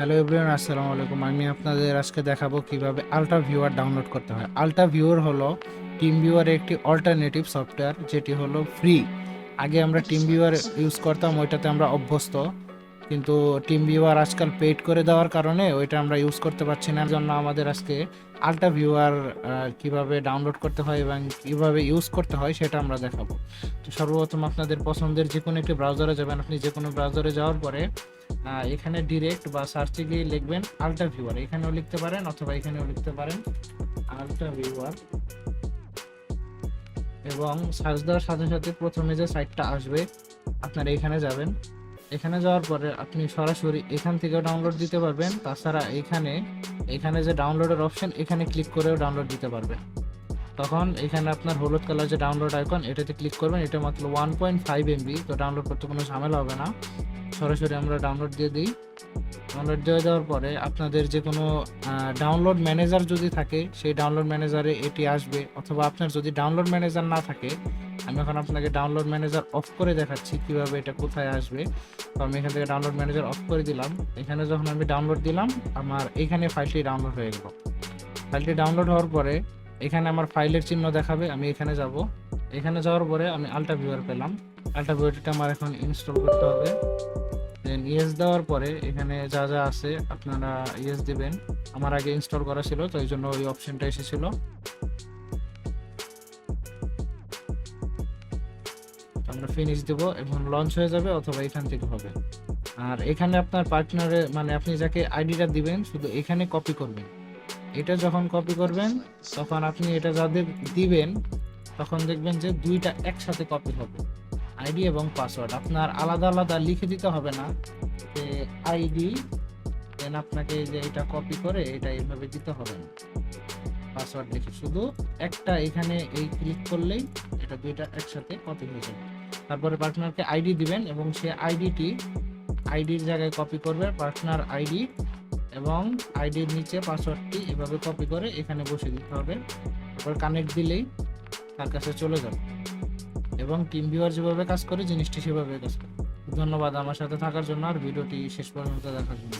Hello everyone আসসালামু আলাইকুম। আমি আপনাদের আজকে দেখাবো কীভাবে আলট্রা ভিউয়ার ডাউনলোড করতে হয়। আলট্রা ভিউয়ার হলো টিম ভিউয়ারের একটি অল্টারনেটিভ সফটওয়্যার যেটি হলো ফ্রি আগে আমরা টিম ভিউয়ার ইউজ করতাম, ওইটাতে আমরা অভ্যস্ত। কিন্তু টিম ভিউয়ার আজকাল পেড করে দেওয়ার কারণে ওইটা আমরা ইউজ করতে পারছি না। জন্য আমাদের আজকে আলট্রা ভিউয়ার কীভাবে ডাউনলোড করতে হয় এবং কীভাবে ইউজ করতে হয় সেটা আমরা দেখাবো। তো সর্বপ্রথম আপনাদের পছন্দের যে কোনো একটি ব্রাউজারে যাবেন। আপনি যে কোনো ব্রাউজারে যাওয়ার পরে এখানে ডিরেক্ট বা সার্চে গিয়ে লিখবেন আলট্রা ভিউয়ার এখানেও লিখতে পারেন অথবা এখানেও লিখতে পারেন আলট্রা ভিউয়ার এবং সার্চ দেওয়ার সাথে সাথে প্রথমে যে সাইটটা আসবে, আপনারা এখানে যাবেন। এখানে যাওয়ার পরে আপনি সরাসরি এখান থেকেও ডাউনলোড দিতে পারবেন। তাছাড়া এখানে এখানে যে ডাউনলোডের অপশন এখানে ক্লিক করেও ডাউনলোড দিতে পারবেন। তখন এখানে আপনার হলুদ কালার যে ডাউনলোড আইকন এটাতে ক্লিক করবেন। এটা মাত্র ওয়ান পয়েন্ট ফাইভ এমবি তো ডাউনলোড করতে কোনো ঝামেলা হবে না। সরাসরি আমরা ডাউনলোড দিয়ে দিই। ডাউনলোড দিয়ে দেওয়ার পরে আপনাদের যে কোনো ডাউনলোড ম্যানেজার যদি থাকে, সেই ডাউনলোড ম্যানেজারে এটি আসবে। অথবা আপনার যদি ডাউনলোড ম্যানেজার না থাকে, আমি এখন আপনাকে ডাউনলোড ম্যানেজার অফ করে দেখাচ্ছি কীভাবে এটা কোথায় আসবে। তো আমি এখান থেকে ডাউনলোড ম্যানেজার অফ করে দিলাম। এখানে যখন আমি ডাউনলোড দিলাম, আমার এখানে ফাইলটি ডাউনলোড হয়ে গেল। ফাইলটি ডাউনলোড হওয়ার পরে এখানে আমার ফাইলের চিহ্ন দেখাবে, আমি এখানে যাব। এখানে যাওয়ার পরে আমি আলট্রা ভিউয়ার পেলাম। আলট্রা ভিউয়ারটা আমার এখন ইনস্টল করতে হবে। দেন ইয়েস দেওয়ার পরে এখানে যা যা আছে আপনারা ইয়েস দিবেন। আমার আগে ইনস্টল করা ছিল, তো এই জন্য ওই অপশনটা এসেছিল। আমরা ফিনিশ দেব এবং লঞ্চ হয়ে যাবে অথবা এখান থেকে হবে। আর এখানে আপনার পার্টনারে মানে আপনি যাকে আইডিটা দিবেন, শুধু এখানে কপি করবেন। এটা যখন কপি করবেন, তখন আপনি এটা যাদের দিবেন, তখন দেখবেন যে দুইটা একসাথে কপি হবে। আইডি এবং পাসওয়ার্ড। আপনার আলাদা আলাদা লিখে দিতে হবে না। যে আইডি দেন আপনাকে যে এটা কপি করে, এটা এইভাবে দিতে হবে না। পাসওয়ার্ড লিখে শুধু একটা এখানে এই ক্লিক করলেই এটা দুইটা একসাথে কপি হয়ে যাবে। তারপরে পার্টনারকে আইডি দিবেন এবং সে আইডিটি আইডির জায়গায় কপি করবে, পার্টনার আইডি এবং আইডির নিচে পাসওয়ার্ডটি এভাবে কপি করে এখানে বসে দিতে হবে। তারপর কানেক্ট দিলেই তার কাছে চলে যাবে। এবং টিম ভিউয়ার যেভাবে কাজ করে, জিনিসটি সেভাবে কাজ করে। ধন্যবাদ আমার সাথে থাকার জন্য, আর ভিডিওটি শেষ পর্যন্ত দেখার জন্য।